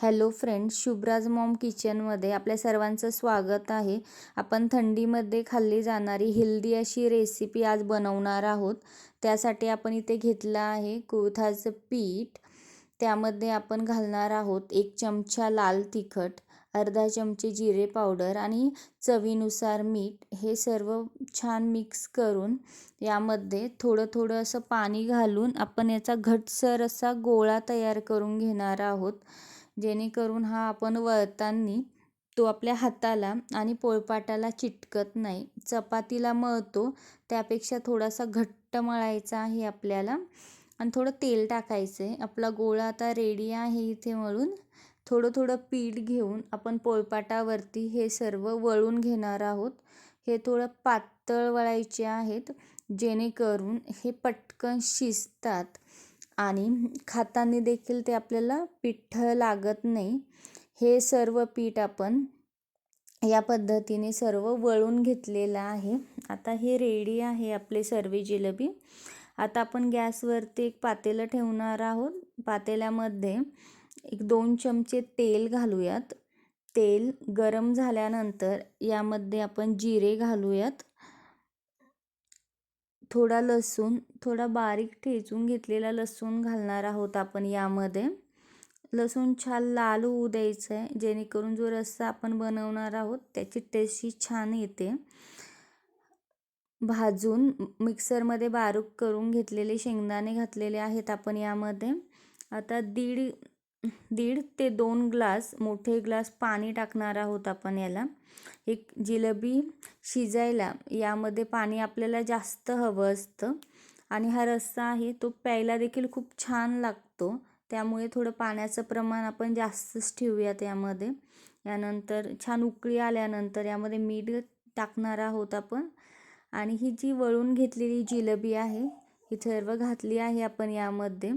Hello friends Shubhraj Maugham किचनमध्ये आपल्या सर्वांचं स्वागत आहे. आपण थंडीमध्ये खाल्ली जाणारी हेल्दी अशी रेसिपी आज बनवणार आहोत. त्यासाठी आपण इथे घेतलं आहे कुळथाचं पीठ. त्यामध्ये आपण घालणार आहोत एक चमचा लाल तिखट अर्धा चमचे जिरे पावडर आणि चवीनुसार मीठ. हे सर्व छान मिक्स करून यामध्ये थोडं थोडं असं पाणी घालून आपण याचा घटसर असा गोळा तयार करून घेणार आहोत. जेणेकरून हा आपण वळताना तो आपल्या हाताला आणि पोळपाटाला चिटकत नाही. चपातीला मळतो त्यापेक्षा थोडासा घट्ट मळायचा आहे आपल्याला आणि थोडं तेल टाकायचं आहे आपला गोळा आता रेडी आहे इथे मळून. थोडं थोडं पीठ घेऊन आपण पोळपाटावरती हे सर्व वळून घेणार आहोत. हे थोडं पातळ वळायचे आहेत जेणेकरून हे पटकन शिजतात. आणि खाताना देखील ते आपल्याला पिठ्ठं लागत नाही. हे सर्व पीठ आपण या पद्धतीने सर्व वळून घेतलेलं आहे. आता हे रेडी आहे आपले सर्व जिलेबी. आता आपण गॅसवरती एक पातेलं ठेवणार आहोत. पातेल्यामध्ये एक दोन चमचे तेल घालूयात. तेल गरम झाल्यानंतर यामध्ये आपण जिरे घालूयात. थोडा लसूण थोडा बारीक ठेचून घेतलेला लसूण घालणार आहोत आपण यामध्ये. लसूण छान लाल होऊ द्यायचं आहे जेणेकरून जो रस्सा आपण बनवणार आहोत त्याची टेस्ट ही छान येते. भाजून मिक्सरमध्ये बारीक करून घेतलेले शेंगदाणे घातलेले आहेत आपण यामध्ये. आता दीड दीड ते दोन ग्लास मोठे ग्लास पाणी टाकणार आहोत आपण याला. एक जिलेबी शिजायला यामध्ये पाणी आपल्याला जास्त हवं असतं. आणि हा रस्सा आहे तो प्यायला देखील खूप छान लागतो. त्यामुळे थोडं पाण्याचं प्रमाण आपण जास्तच ठेवूयात यामध्ये. यानंतर छान उकळी आल्यानंतर यामध्ये मीठ टाकणार आहोत आपण. आणि ही जी वळून घेतलेली जिलेबी आहे ही सर्व घातली आहे आपण यामध्ये.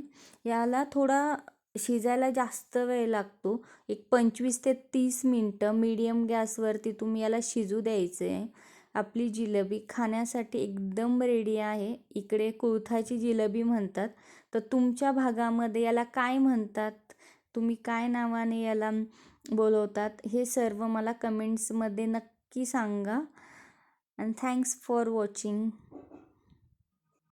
याला थोडा शिजायला जास्त वेळ लागतो. एक पंचवीस ते तीस मिनटं मीडियम गॅसवरती तुम्ही याला शिजू द्यायचं. आहे आपली जिलेबी खाण्यासाठी एकदम रेडी आहे. इकडे कुळथाची जिलेबी म्हणतात. तर तुमच्या भागामध्ये याला काय म्हणतात? तुम्ही काय नावाने याला बोलवतात? हे सर्व मला कमेंट्समध्ये नक्की सांगा. And thanks for watching